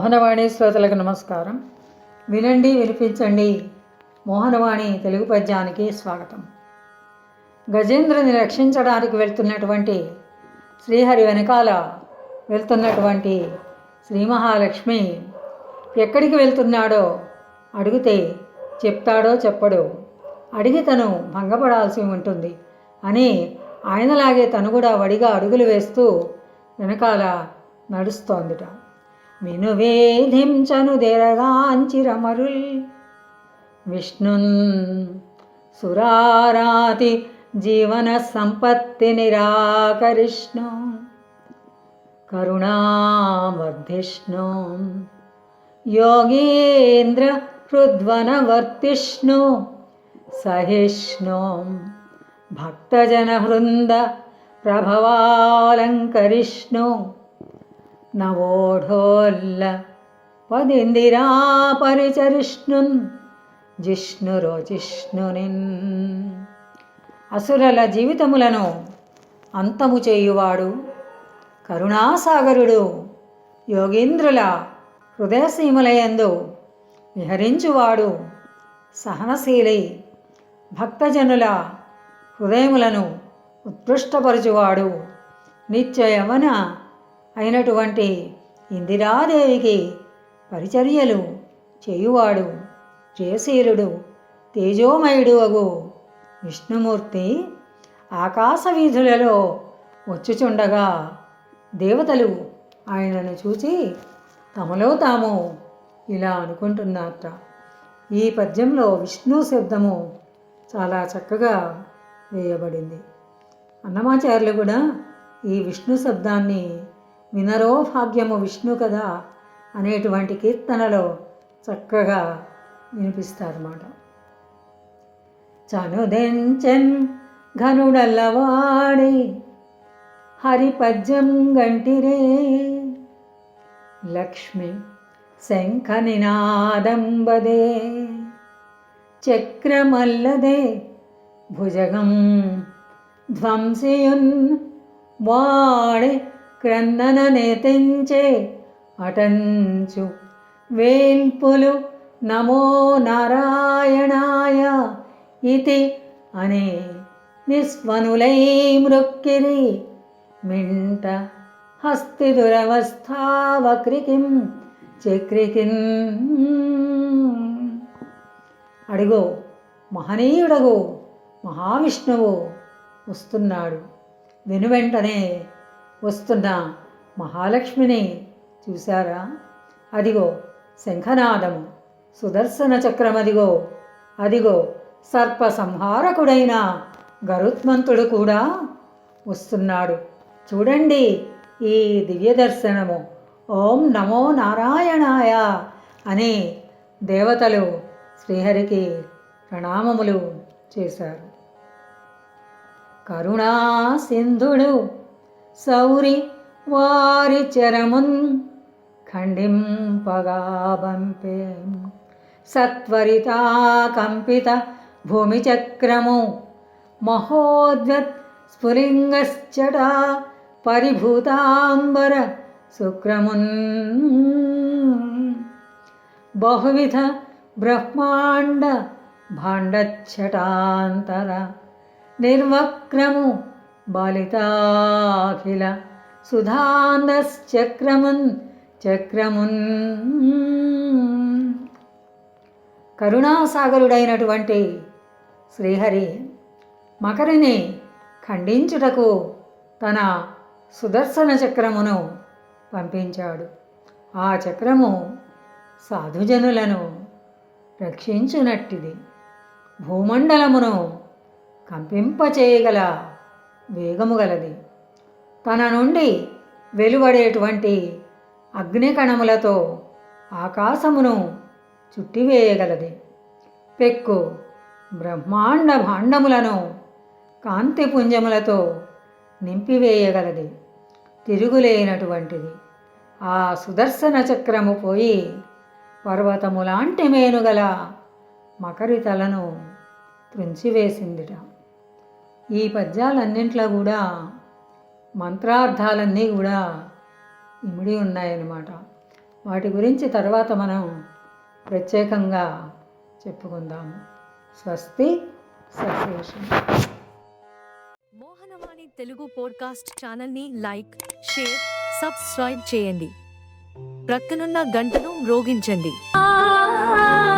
మోహనవాణి శ్రోతలకు నమస్కారం. వినండి వినిపించండి. మోహనవాణి తెలుగు పద్యానికి స్వాగతం. గజేంద్రుని రక్షించడానికి వెళ్తున్నటువంటి శ్రీహరి వెనకాల వెళ్తున్నటువంటి శ్రీ మహాలక్ష్మి ఎక్కడికి వెళ్తున్నాడో అడిగితే చెప్తాడో చెప్పడో అడిగి తను భంగపడాల్సి ఉంటుంది అని ఆయనలాగే తను కూడా వడిగా అడుగులు వేస్తూ వెనకాల నడుస్తోందిట. వినువేధించను దెరగాంచిరమరుల్ విష్ణున్ సురారాతి జీవన సంపత్తి నిరాకరిష్ణు కరుణావర్ధిష్ణు యోగీంద్ర హృద్వనవర్తిష్ణు సహిష్ణు నవోఢోల్ల పదిందిరా పరిచరిష్ణున్ జిష్ణురో జిష్ణునిన్. అసురల జీవితములను అంతము చేయువాడు కరుణాసాగరుడు. యోగీంద్రుల హృదయసీమలయందు విహరించువాడు సహనశీలి భక్తజనుల హృదయములను ఉత్కృష్టపరచువాడు. నిత్య యవన అయినటువంటి ఇందిరాదేవికి పరిచర్యలు చేయువాడు జయశీలుడు తేజోమయుడు అగు విష్ణుమూర్తి ఆకాశ వీధులలో వచ్చుచుండగా దేవతలు ఆయనను చూసి తమలో తాము ఇలా అనుకుంటున్నారట. ఈ పద్యంలో విష్ణు శబ్దము చాలా చక్కగా వేయబడింది. అన్నమాచార్యులు కూడా ఈ విష్ణు శబ్దాన్ని వినరో భాగ్యము విష్ణు కదా అనేటువంటి కీర్తనలో చక్కగా వినిపిస్తారన్నమాట. చనుదెంచెన్ ఘనుడల్లవాడే హరిపద్యం గంటిరే లక్ష్మి శంఖ నినాదంబదే చక్రమల్లదే భుజగం ధ్వంసియున్ వాడే క్రందన తెంచే అటంచు. వేల్పులు నమో నారాయణాయ ఇతి అనే నిస్వనులై మృక్కిరి. మింట హస్తి దురవస్థావక్రికిం చక్రికిం. అడిగో మహనీయుడగో మహావిష్ణువు వస్తున్నాడు. వెనువెంటనే వస్తున్న. మహాలక్ష్మిని చూశారా? అదిగో శంఖనాదము. సుదర్శన చక్రమదిగో. అదిగో అదిగో సర్ప సంహారకుడైన గరుత్మంతుడు కూడా వస్తున్నాడు. చూడండి ఈ దివ్య దర్శనము ఓం నమో నారాయణాయ అని దేవతలు శ్రీహరికి ప్రణామములు చేశారు. కరుణా సింధుడు సౌరి వారి చరమున్ ఖండింపగా బంపే సత్వరితా కంపిత భూమిచక్రము మహోద్వత్ స్ఫులింగశ్చట పరిభూతాంబర శుక్రమున్. బహువిధ బ్రహ్మాండ భాండచ్చటాంతర నిర్వక్రము బాలితాఖిల సుధాందశ్చక్రమున్ చక్రమున్. కరుణాసాగరుడైనటువంటి శ్రీహరి మకరిని ఖండించుటకు తన సుదర్శన చక్రమును పంపించాడు. ఆ చక్రము సాధుజనులను రక్షించునట్టిది. భూమండలమును కంపింపచేయగల వేగము గలది తన నుండి వెలువడేటువంటి అగ్నికణములతో ఆకాశమును చుట్టివేయగలది. పెక్కు బ్రహ్మాండ భాండములను కాంతిపుంజములతో నింపివేయగలది. తిరుగులేనటువంటిది. ఆ సుదర్శన చక్రము పోయి పర్వతములాంటి మేనుగల మకరితలను త్రుంచివేసిందిట. ఈ పద్యాలన్నింట్లో కూడా మంత్రార్థాలన్నీ కూడా ఇమిడి ఉన్నాయన్నమాట. వాటి గురించి తర్వాత మనం ప్రత్యేకంగా చెప్పుకుందాము స్వస్తి సశేషం మోహనవాణి తెలుగు పోడ్కాస్ట్ ఛానల్ని లైక్ షేర్ సబ్స్క్రైబ్ చేయండి. ప్రక్కనున్న గంటను మ్రోగించండి. ఆ